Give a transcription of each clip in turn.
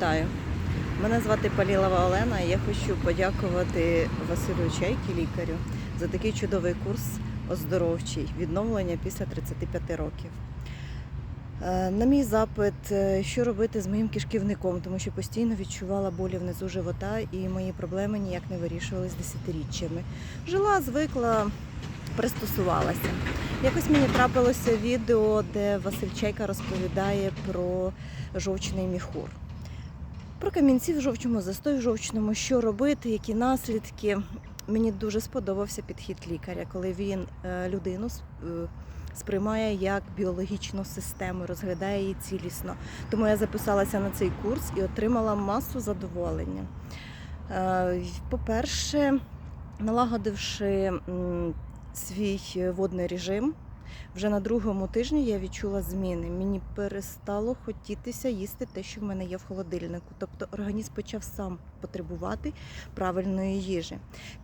Вітаю! Мене звати Палілова Олена. і Я хочу подякувати Василю Чайки, лікарю, за такий чудовий курс оздоровчий відновлення після 35 років. Е, На мій запит, е, що робити з моїм кишківником, тому що постійно відчувала болі внизу живота і мої проблеми ніяк не вирішувались десятиріччями. Жила, звикла, пристосувалася. Якось мені трапилося відео, де Василь Чайка розповідає про жовчний міхур. Про камінці в жовчному, застой в жовчному, що робити, які наслідки. Мені дуже сподобався підхід лікаря, коли він е, людину е, сприймає як біологічну систему, розглядає її цілісно. Тому я записалася на цей курс і отримала масу задоволення. Е, По-перше, налагодивши свій водний режим, вже на другому тижні я відчула зміни. Мені перестало хотітися їсти те, що в мене є в холодильнику. Тобто організм почав сам потребувати правильної їжі.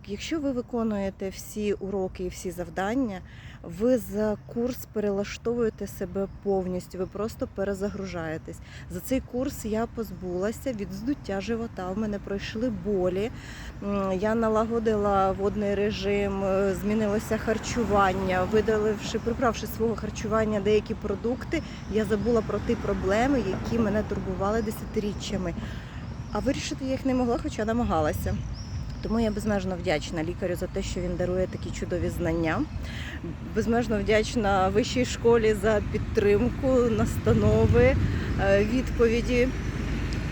Якщо ви виконуєте всі уроки і всі завдання, ви за курс перелаштовуєте себе повністю, ви просто перезагружаєтесь. За цей курс я позбулася від здуття живота. У мене пройшли болі. Я налагодила водний режим, е, змінилося харчування, видаливши, приправши свого харчування деякі продукти, я забула про ті проблеми, які мене турбували десятиріччями. А вирішити я їх не могла, хоча намагалася. Тому я безмежно вдячна лікарю за те, що він дарує такі чудові знання. Безмежно вдячна вищій школі за підтримку, настанови, е, відповіді.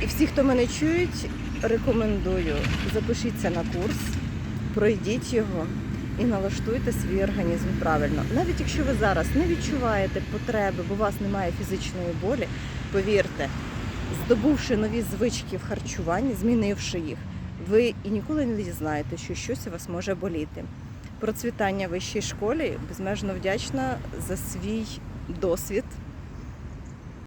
І всі, хто мене чують, рекомендую запишіться на курс, пройдіть його і налаштуйте свій організм правильно. Навіть якщо ви зараз не відчуваєте потреби, бо у вас немає фізичної болі, повірте, здобувши нові звички в харчуванні, змінивши їх, ви і ніколи не дізнаєте, що щось у вас може боліти. Процвітання вищій школі безмежно вдячна за свій досвід,